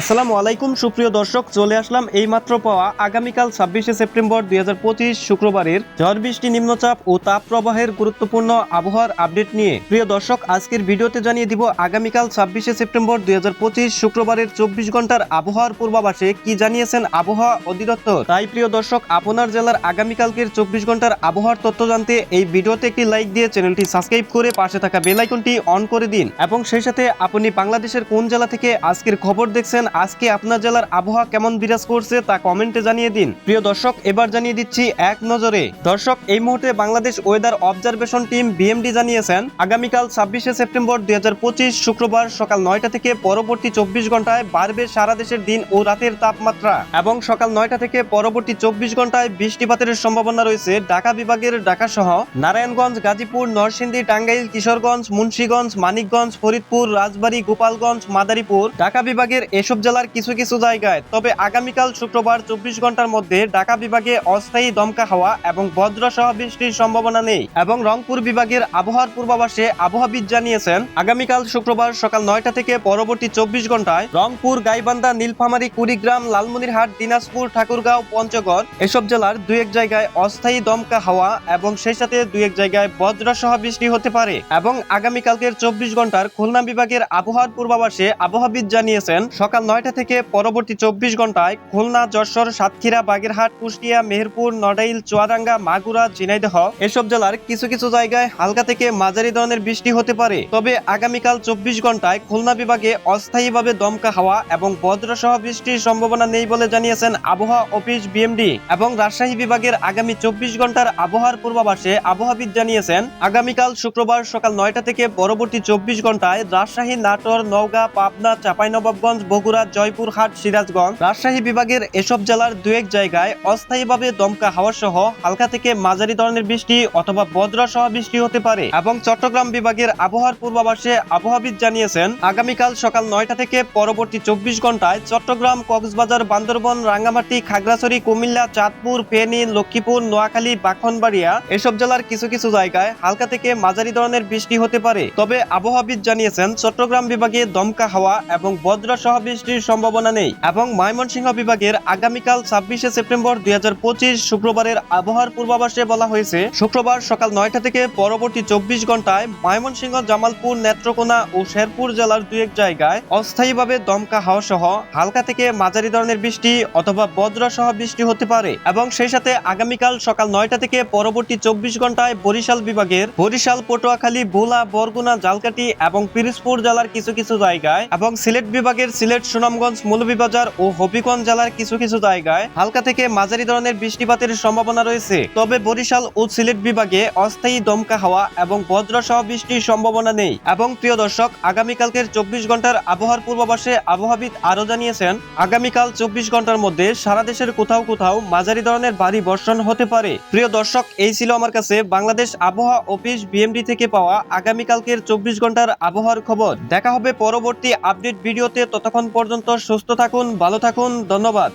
আসসালামু আলাইকুম, সুপ্রিয় দর্শক, চলে আসলাম এইমাত্র পাওয়া আগামীকাল ছাব্বিশে সেপ্টেম্বর দুই হাজার পঁচিশ শুক্রবারের ঝড় বৃষ্টি, নিম্নচাপ ও তাপ প্রবাহের গুরুত্বপূর্ণ আবহাওয়ার আপডেট নিয়ে। প্রিয় দর্শক, আজকের ভিডিওতে জানিয়ে দিব আগামীকাল ছাব্বিশে সেপ্টেম্বর দু হাজার পঁচিশ শুক্রবারের চব্বিশ ঘণ্টার আবহাওয়ার পূর্বাভাসে কি জানিয়েছেন আবহাওয়া অধিদপ্তর। তাই, প্রিয় দর্শক, আপনার জেলার আগামীকালকের চব্বিশ ঘণ্টার আবহাওয়ার তথ্য জানতে এই ভিডিওতে একটি লাইক দিয়ে চ্যানেলটি সাবস্ক্রাইব করে পাশে থাকা বেল আইকনটি অন করে দিন। এবং সেই সাথে আপনি বাংলাদেশের কোন জেলা থেকে আজকের খবর দেখছেন আজকে আপনার জেলার আবহাওয়া কেমন বিরাজ করছে তা কমেন্টে জানিয়ে দিন। প্রিয় দর্শক, এবার জানিয়ে দিচ্ছি এক নজরে। দর্শক, এই মুহূর্তে Bangladesh weather observation team BMD জানিয়েছেন, আগামীকাল ছাব্বিশে সেপ্টেম্বর দুই শুক্রবার সকাল নয়টা থেকে পরবর্তী চব্বিশ ঘন্টায় বাড়বে সারা দেশের দিন ও রাতের তাপমাত্রা। এবং সকাল নয়টা থেকে পরবর্তী চব্বিশ ঘন্টায় বৃষ্টিপাতের সম্ভাবনা রয়েছে ঢাকা বিভাগের ঢাকা সহ নারায়ণগঞ্জ, গাজীপুর, নরসিংদী, টাঙ্গাইল, কিশোরগঞ্জ, মুন্সীগঞ্জ, মানিকগঞ্জ, ফরিদপুর, রাজবাড়ী, গোপালগঞ্জ, মাদারীপুর। ঢাকা বিভাগের এসব জেলার কিছু কিছু জায়গায়। তবে আগামীকাল শুক্রবার চব্বিশ ঘণ্টার মধ্যে ঢাকা বিভাগে অস্থায়ী দমকা হাওয়া এবং বজ্র সহ বৃষ্টির সম্ভাবনা নেই এবং রংপুর বিভাগের আবহাওয়ার পূর্বাভাসে আবহাওয়াবিদ জানিয়েছেন, আগামীকাল শুক্রবার সকাল নয়টা থেকে পরবর্তী চব্বিশ ঘন্টায় রংপুর, গাইবান্ধা, নীলফামারী, কুড়িগ্রাম, লালমনিরহাট, দিনাজপুর, ঠাকুরগাঁও, পঞ্চগড় এসব জেলার দুই এক জায়গায় অস্থায়ী দমকা হাওয়া এবং সেই সাথে দুই এক জায়গায় বজ্র সহ বৃষ্টি হতে পারে এবং আগামীকালকের চব্বিশ ঘণ্টার খুলনা বিভাগের আবহাওয়ার পূর্বাভাসে আবহাওয়াবিদ জানিয়েছেন, সকাল নয়টা থেকে পরবর্তী চব্বিশ ঘন্টায় খুলনা, যশোর, সাতক্ষীরা, বাগেরহাট, কুষ্টিয়া, মেহেরপুর, নড়াইল, চুয়াডাঙ্গা, মাগুরা, ঝিনাইদহ এসব জেলার কিছু কিছু জায়গায় হালকা থেকে মাঝারি ধরনের বৃষ্টি হতে পারে। তবে আগামীকাল চব্বিশ ঘন্টায় খুলনা বিভাগে অস্থায়ীভাবে দমকা হাওয়া এবং বজ্র সহ বৃষ্টির সম্ভাবনা নেই বলে জানিয়েছেন আবহাওয়া অফিস বিএমডি এবং রাজশাহী বিভাগের আগামী চব্বিশ ঘণ্টার আবহাওয়ার পূর্বাভাসে আবহাওয়াবিদ জানিয়েছেন, আগামীকাল শুক্রবার সকাল নয়টা থেকে পরবর্তী চব্বিশ ঘন্টায় রাজশাহী, নাটোর, নওগাঁ, পাবনা, চাঁপাইনবাবগঞ্জ, বগুড়া জয়পুরহাট, সিরাজগঞ্জ। রাজশাহী বিভাগের এসব জেলার দু এক জায়গায় অস্থায়ীভাবে দমকা হাওয়া সহ হালকা থেকে মাঝারি ধরনের বৃষ্টি অথবা বজ্র সহ বৃষ্টি হতে পারে এবং চট্টগ্রাম বিভাগের আবহাওয়ার পূর্বাভাসে আবহাওয়াবিদ জানিয়েছেন, আগামীকাল সকাল নয়টা থেকে পরবর্তী চব্বিশ ঘন্টায় চট্টগ্রাম, কক্সবাজার, বান্দরবন, রাঙ্গামাটি, খাগড়াছড়ি, কুমিল্লা, চাঁদপুর, ফেনী, লক্ষ্মীপুর, নোয়াখালী, বাখনবাড়িয়া এসব জেলার কিছু কিছু জায়গায় হালকা থেকে মাঝারি ধরনের বৃষ্টি হতে পারে। তবে আবহাওয়াবিদ জানিয়েছেন, চট্টগ্রাম বিভাগে দমকা হাওয়া এবং বজ্র সহ বৃষ্টির সম্ভাবনা নেই এবং ময়মনসিংহ বিভাগের আগামীকাল ছাব্বিশে সেপ্টেম্বর দুই শুক্রবারের আবহাওয়ার পূর্বাভাসে বলা হয়েছে, শুক্রবার সকাল নয়টা থেকে পরবর্তী চব্বিশ ঘন্টায় ময়মনসিংহ, জামালপুর, নেত্রকোনা ও শেরপুর জেলার দু এক জায়গায় অস্থায়ীভাবে দমকা হাওয়া সহ হালকা থেকে মাঝারি ধরনের বৃষ্টি অথবা বজ্র সহ বৃষ্টি হতে পারে এবং সেই সাথে আগামীকাল সকাল নয়টা থেকে পরবর্তী চব্বিশ ঘন্টায় বরিশাল বিভাগের বরিশাল, পটুয়াখালী, ভোলা, বরগুনা জালকাটি এবং পিরিজপুর জেলার কিছু কিছু জায়গায় এবং সিলেট বিভাগের সিলেট সুনামগঞ্জ, মৌলভীবাজার ও হবিগঞ্জ জেলার কিছু কিছু জায়গায় হালকা থেকে মাঝারি ধরনের বৃষ্টিপাতের সম্ভাবনা রয়েছে। তবে বরিশাল ও সিলেট বিভাগে অস্থায়ী দমকা হাওয়া এবং বজ্র সহ বৃষ্টির সম্ভাবনা নেই। এবং প্রিয় দর্শক, আগামীকালকের চব্বিশ ঘণ্টার আবহাওয়ার পূর্বাভাসে আবহাওয়াবিদ আরও জানিয়েছেন, আগামীকাল চব্বিশ ঘণ্টার মধ্যে সারা দেশের কোথাও কোথাও মাঝারি ধরনের ভারী বর্ষণ হতে পারে। প্রিয় দর্শক, এই ছিল আমার কাছে বাংলাদেশ আবহাওয়া অফিস বিএমডি থেকে পাওয়া আগামীকালকের চব্বিশ ঘণ্টার আবহাওয়ার খবর। দেখা হবে পরবর্তী আপডেট ভিডিওতে। ততক্ষণ পর্যন্ত সুস্থ থাকুন ভালো থাকুন ধন্যবাদ।